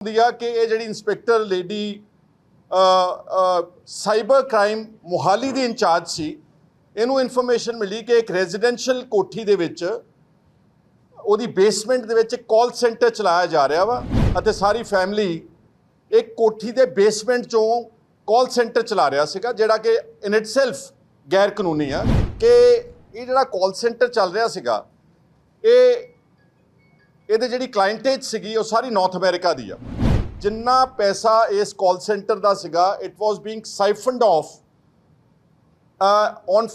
ਹੁੰਦੀ ਆ ਕਿ ਇਹ ਜਿਹੜੀ inspector lady cyber crime Mohali ਦੀ ਇੰਚਾਰਜ ਸੀ, ਇਹਨੂੰ ਇਨਫੋਰਮੇਸ਼ਨ ਮਿਲੀ ਕਿ ਇੱਕ ਰੈਜ਼ੀਡੈਂਸ਼ੀਅਲ ਕੋਠੀ ਦੇ ਵਿੱਚ, ਉਹਦੀ ਬੇਸਮੈਂਟ ਦੇ ਵਿੱਚ ਕਾਲ ਸੈਂਟਰ ਚਲਾਇਆ ਜਾ ਰਿਹਾ ਵਾ ਅਤੇ ਸਾਰੀ ਫੈਮਿਲੀ ਇੱਕ ਕੋਠੀ ਦੇ ਬੇਸਮੈਂਟ ਚੋਂ ਕਾਲ ਸੈਂਟਰ ਚਲਾ ਰਿਹਾ ਸੀਗਾ, ਜਿਹੜਾ ਕਿ ਇਨ ਇਟਸੈਲਫ ਗੈਰ ਕਾਨੂੰਨੀ ਆ ਕਿ ਇਹ ਜਿਹੜਾ ਕਾਲ ਸੈਂਟਰ ਚੱਲ ਰਿਹਾ ਸੀਗਾ, ਇਹ ਇਹਦੇ ਜਿਹੜੀ ਕਲਾਇੰਟੇਜ ਸੀਗੀ, ਉਹ ਸਾਰੀ ਨਾਰਥ ਅਮਰੀਕਾ ਦੀ ਆ। ਜਿੰਨਾ ਪੈਸਾ ਇਸ ਕਾਲ ਸੈਂਟਰ ਦਾ ਸੀਗਾ it was being siphoned off on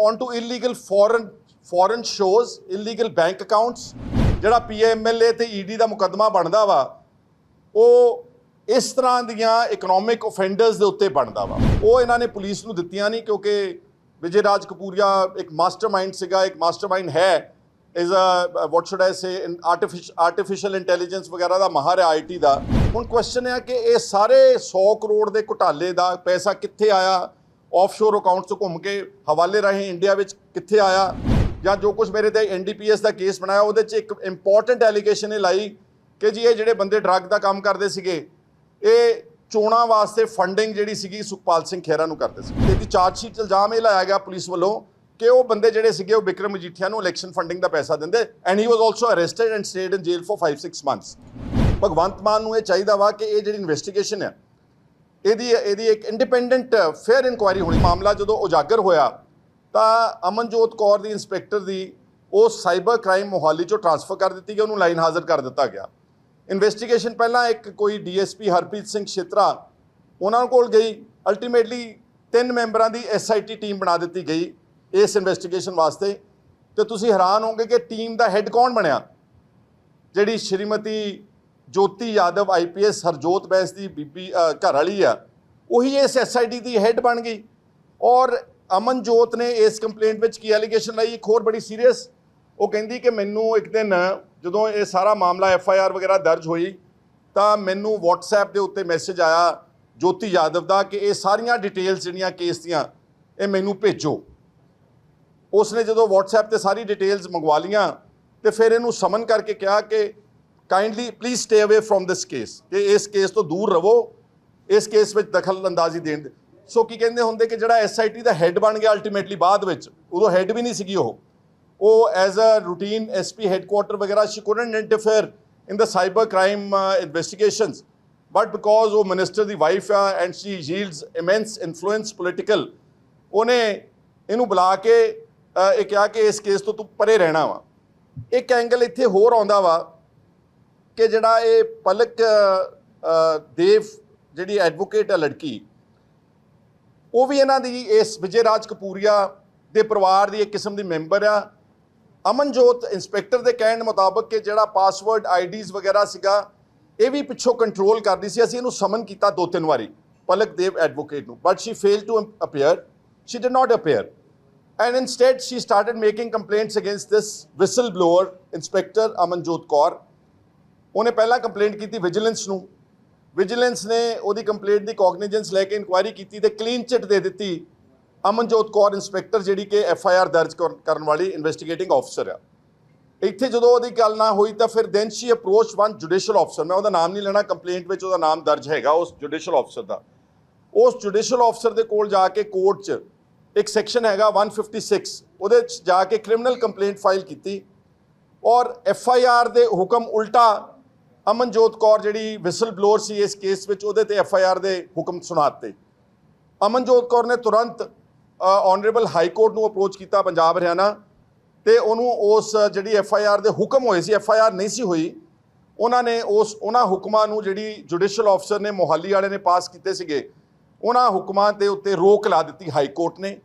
on to illegal foreign foreign shows illegal bank accounts ਜਿਹੜਾ ਪੀਐਮਐਲਏ ਤੇ ਈਡੀ ਦਾ ਮੁਕੱਦਮਾ ਬਣਦਾ ਵਾ, ਉਹ ਇਸ ਤਰ੍ਹਾਂ ਦੀਆਂ ਇਕਨੋਮਿਕ ਆਫੈਂਡਰਸ ਦੇ ਉੱਤੇ ਬਣਦਾ ਵਾ। ਉਹ ਇਹਨਾਂ ਨੇ ਪੁਲਿਸ ਨੂੰ ਦਿੱਤੀਆਂ ਨਹੀਂ ਕਿਉਂਕਿ ਵਿਜੇ ਰਾਜ ਕਪੂਰੀਆ ਇੱਕ ਮਾਸਟਰਮਾਈਂਡ ਸੀਗਾ, ਇੱਕ ਮਾਸਟਰਮਾਈਂਡ ਹੈ। Is a what should I say artificial intelligence ਵਗੈਰਾ ਦਾ ਮਾਹਰ ਹੈ ਆਈਟੀ ਦਾ। ਹੁਣ ਕੁਐਸਚਨ ਹੈ ਕਿ ਇਹ ਸਾਰੇ 100 ਕਰੋੜ ਦੇ ਘੁਟਾਲੇ ਦਾ ਪੈਸਾ ਕਿੱਥੇ ਆਇਆ? ਆਫਸ਼ੋਰ ਅਕਾਊਂਟ ਤੋਂ ਘੁੰਮ ਕੇ ਹਵਾਲੇ ਰਾਹੀਂ ਇੰਡੀਆ ਵਿੱਚ ਕਿੱਥੇ ਆਇਆ? ਜਾਂ ਜੋ ਕੁਝ ਮੇਰੇ ਤੇ ਐਨਡੀਪੀਐਸ ਦਾ ਕੇਸ ਬਣਾਇਆ, ਉਹਦੇ 'ਚ ਇੱਕ ਇੰਪੋਰਟੈਂਟ ਐਲੀਗੇਸ਼ਨ ਇਹ ਲਾਈ ਕਿ ਜੀ ਇਹ ਜਿਹੜੇ ਬੰਦੇ ਡਰੱਗ ਦਾ ਕੰਮ ਕਰਦੇ ਸੀਗੇ, ਇਹ ਚੋਣਾਂ ਵਾਸਤੇ ਫੰਡਿੰਗ ਜਿਹੜੀ ਸੀਗੀ ਸੁਖਪਾਲ ਸਿੰਘ ਖਹਿਰਾ ਨੂੰ ਕਰਦੇ ਸੀ। ਇਹਦੀ ਚਾਰਜ ਸ਼ੀਟ ਇਲਜ਼ਾਮ ਇਹ ਲਾਇਆ ਗਿਆ ਪੁਲਿਸ ਵੱਲੋਂ ਕਿ ਉਹ ਬੰਦੇ ਜਿਹੜੇ ਸੀਗੇ ਉਹ ਵਿਕਰਮ ਮਜੀਠੀਆ ਨੂੰ ਇਲੈਕਸ਼ਨ ਫੰਡਿੰਗ ਦਾ ਪੈਸਾ ਦਿੰਦੇ and he was also arrested and stayed in jail for 5-6 months Bhagwant Mann ਨੂੰ ਇਹ ਚਾਹੀਦਾ ਵਾ ਕਿ ਇਹ ਜਿਹੜੀ ਇਨਵੈਸਟੀਗੇਸ਼ਨ ਹੈ, ਇਹਦੀ ਇਹਦੀ ਇੱਕ ਇੰਡੀਪੈਂਡੈਂਟ ਫੇਅਰ ਇਨਕੁਆਇਰੀ ਹੋਣੀ। ਮਾਮਲਾ ਜਦੋਂ ਉਜਾਗਰ ਹੋਇਆ, ਤਾਂ ਅਮਨਜੋਤ ਕੌਰ ਦੀ ਇੰਸਪੈਕਟਰ ਦੀ ਉਹ ਸਾਈਬਰ ਕ੍ਰਾਈਮ ਮੋਹਾਲੀ ਚੋਂ ਟਰਾਂਸਫਰ ਕਰ ਦਿੱਤੀ ਗਈ, ਉਹਨੂੰ ਲਾਈਨ ਹਾਜ਼ਰ ਕਰ ਦਿੱਤਾ ਗਿਆ। ਇਨਵੈਸਟੀਗੇਸ਼ਨ ਪਹਿਲਾਂ ਇੱਕ ਕੋਈ ਡੀਐਸਪੀ ਹਰਪ੍ਰੀਤ ਸਿੰਘ ਛੇਤਰਾ ਉਹਨਾਂ ਕੋਲ ਗਈ। ਅਲਟੀਮੇਟਲੀ ਤਿੰਨ ਮੈਂਬਰਾਂ ਦੀ ਐਸਆਈਟੀ ਟੀਮ ਬਣਾ ਦਿੱਤੀ ਗਈ। ਇਸ ਇਨਵੈਸਟੀਗੇਸ਼ਨ ਵਾਸਤੇ ਤੇ ਤੁਸੀਂ ਹੈਰਾਨ ਹੋਗੇ ਕਿ ਟੀਮ ਦਾ ਹੈੱਡ ਕੌਣ ਬਣਿਆ? ਜਿਹੜੀ ਸ਼੍ਰੀਮਤੀ ਜੋਤੀ ਯਾਦਵ ਆਈਪੀਐਸ ਹਰਜੋਤ ਬੈਂਸ ਦੀ ਬੀਬੀ ਘਰ ਵਾਲੀ ਆ, ਉਹੀ ਇਸ ਐਸਆਈਟੀ ਦੀ ਹੈੱਡ ਬਣ ਗਈ। ਔਰ ਅਮਨਜੋਤ ਨੇ ਇਸ ਕੰਪਲੇਂਟ ਵਿੱਚ ਕੀ ਐਲੀਗੇਸ਼ਨ ਲਈ? ਇੱਕ ਹੋਰ ਬੜੀ ਸੀਰੀਅਸ ਉਹ ਕਹਿੰਦੀ ਕਿ ਮੈਨੂੰ ਇੱਕ ਦਿਨ ਜਦੋਂ ਇਹ ਸਾਰਾ ਮਾਮਲਾ ਐਫ ਆਈ ਆਰ ਵਗੈਰਾ ਦਰਜ ਹੋਈ, ਤਾਂ ਮੈਨੂੰ WhatsApp ਦੇ ਉੱਤੇ ਮੈਸੇਜ ਆਇਆ ਜੋਤੀ ਯਾਦਵ ਦਾ ਕਿ ਇਹ ਸਾਰੀਆਂ ਡਿਟੇਲਸ ਜਿਹੜੀਆਂ ਕੇਸ ਦੀਆਂ, ਇਹ ਮੈਨੂੰ ਭੇਜੋ। ਉਸਨੇ ਜਦੋਂ WhatsApp ਤੇ ਸਾਰੀ ਡਿਟੇਲਸ ਮੰਗਵਾ ਲੀਆਂ ਤੇ ਫਿਰ ਇਹਨੂੰ ਸਮਨ ਕਰਕੇ ਕਿਹਾ ਕਿ kindly please stay away from this case ਕਿ ਇਸ ਕੇਸ ਤੋਂ ਦੂਰ ਰਹੋ, ਇਸ ਕੇਸ ਵਿੱਚ ਦਖਲ ਅੰਦਾਜ਼ੀ ਦੇਣ ਦੇ। ਸੋ ਕੀ ਕਹਿੰਦੇ ਹੁੰਦੇ ਕਿ ਜਿਹੜਾ ਐਸਆਈਟੀ ਦਾ ਹੈੱਡ ਬਣ ਗਿਆ ਅਲਟੀਮੇਟਲੀ ਬਾਅਦ ਵਿੱਚ, ਉਦੋਂ ਹੈੱਡ ਵੀ ਨਹੀਂ ਸੀਗੀ ਉਹ। ਉਹ as a routine SP headquarter ਵਗੈਰਾ she couldn't interfere in the cyber crime investigations but because ਉਹ ਮਿਨਿਸਟਰ ਦੀ ਵਾਈਫ ਆ and she wields immense influence political ਉਹਨੇ ਇਹਨੂੰ ਬੁਲਾ ਕੇ ਇਹ ਕਿਹਾ ਕਿ ਇਸ ਕੇਸ ਤੋਂ ਤੂੰ ਪਰੇ ਰਹਿਣਾ ਵਾ। ਇੱਕ ਐਂਗਲ ਇੱਥੇ ਹੋਰ ਆਉਂਦਾ ਵਾ ਕਿ ਜਿਹੜਾ ਇਹ ਪਲਕ ਦੇਵ ਜਿਹੜੀ ਐਡਵੋਕੇਟ ਹੈ ਲੜਕੀ, ਉਹ ਵੀ ਇਹਨਾਂ ਦੀ ਇਸ ਵਿਜੇ ਰਾਜ ਕਪੂਰੀਆ ਦੇ ਪਰਿਵਾਰ ਦੀ ਇੱਕ ਕਿਸਮ ਦੀ ਮੈਂਬਰ ਆ। ਅਮਨਜੋਤ ਇੰਸਪੈਕਟਰ ਦੇ ਕਹਿਣ ਮੁਤਾਬਕ ਕਿ ਜਿਹੜਾ ਪਾਸਵਰਡ ਆਈਡੀਜ਼ ਵਗੈਰਾ ਸੀਗਾ, ਇਹ ਵੀ ਪਿੱਛੋਂ ਕੰਟਰੋਲ ਕਰਦੀ ਸੀ। ਅਸੀਂ ਇਹਨੂੰ ਸਮਨ ਕੀਤਾ ਦੋ ਤਿੰਨ ਵਾਰੀ, ਪਲਕ ਦੇਵ ਐਡਵੋਕੇਟ ਨੂੰ। But she fail to appear she did not appear and instead, she started making complaints against this whistleblower, inspector Amanjot Kaur ਉਹਨੇ ਪਹਿਲਾਂ ਕੰਪਲੇਂਟ ਕੀਤੀ ਵਿਜੀਲੈਂਸ ਨੂੰ ਵਿਜੀਲੈਂਸ ਨੇ ਉਹਦੀ ਕੰਪਲੇਂਟ ਦੀ ਕੌਗਨੀਜੈਂਸ ਲੈ ਕੇ ਇਨਕੁਆਇਰੀ ਕੀਤੀ ਤੇ ਕਲੀਨ ਚਿੱਟ ਦੇ ਦਿੱਤੀ ਅਮਨਜੋਤ ਕੌਰ ਇੰਸਪੈਕਟਰ ਜਿਹੜੀ ਕਿ ਐਫ ਆਈ ਆਰ ਦਰਜ ਕਰਨ ਵਾਲੀ ਇਨਵੈਸਟੀਗੇਟਿੰਗ ਆਫਸਰ ਆ ਇੱਥੇ ਜਦੋਂ ਉਹਦੀ ਗੱਲ ਨਾ ਹੋਈ ਤਾਂ ਫਿਰ then she approach one judicial officer ਮੈਂ ਉਹਦਾ ਨਾਮ ਨਹੀਂ ਲੈਣਾ ਕੰਪਲੇਂਟ ਵਿੱਚ ਉਹਦਾ ਨਾਮ ਦਰਜ ਹੈਗਾ ਉਸ ਜੁਡੀਸ਼ੀਅਲ ਆਫਸਰ ਦਾ ਉਸ ਜੁਡੀਸ਼ੀਅਲ ਆਫਸਰ ਦੇ ਕੋਲ ਜਾ ਕੇ ਕੋਰਟ 'ਚ ਇੱਕ ਸੈਕਸ਼ਨ ਹੈਗਾ 156 ਉਹਦੇ 'ਚ ਜਾ ਕੇ ਕ੍ਰਿਮੀਨਲ ਕੰਪਲੇਂਟ ਫਾਈਲ ਕੀਤੀ। ਔਰ ਐਫ ਆਈ ਆਰ ਦੇ ਹੁਕਮ ਉਲਟਾ ਅਮਨਜੋਤ ਕੌਰ ਜਿਹੜੀ ਵਿਸਲ ਬਲੋਰ ਸੀ ਇਸ ਕੇਸ ਵਿੱਚ, ਉਹਦੇ ਤੇ ਐਫ ਆਈ ਆਰ ਦੇ ਹੁਕਮ ਸੁਣਾਤੇ ਅਮਨਜੋਤ ਕੌਰ ਨੇ ਤੁਰੰਤ ਆਨਰੇਬਲ ਹਾਈ ਕੋਰਟ ਨੂੰ ਅਪਰੋਚ ਕੀਤਾ ਪੰਜਾਬ, ਹਰਿਆਣਾ, ਤੇ ਉਹਨੂੰ ਉਸ ਜਿਹੜੀ ਐਫ ਆਈ ਆਰ ਦੇ ਹੁਕਮ ਹੋਏ ਸੀ ਐਫ ਆਈ ਆਰ ਨਹੀਂ ਸੀ ਹੋਈ, ਉਹਨਾਂ ਨੇ ਉਸ, ਉਹਨਾਂ ਹੁਕਮਾਂ ਨੂੰ ਜਿਹੜੀ ਜੁਡੀਸ਼ੀਅਲ ਆਫਸਰ ਨੇ, ਮੋਹਾਲੀ ਵਾਲੇ ਨੇ ਪਾਸ ਕੀਤੇ ਸੀਗੇ, ਉਹਨਾਂ ਹੁਕਮਾਂ ਦੇ ਉੱਤੇ ਰੋਕ ਲਾ ਦਿੱਤੀ ਹਾਈ ਕੋਰਟ ਨੇ।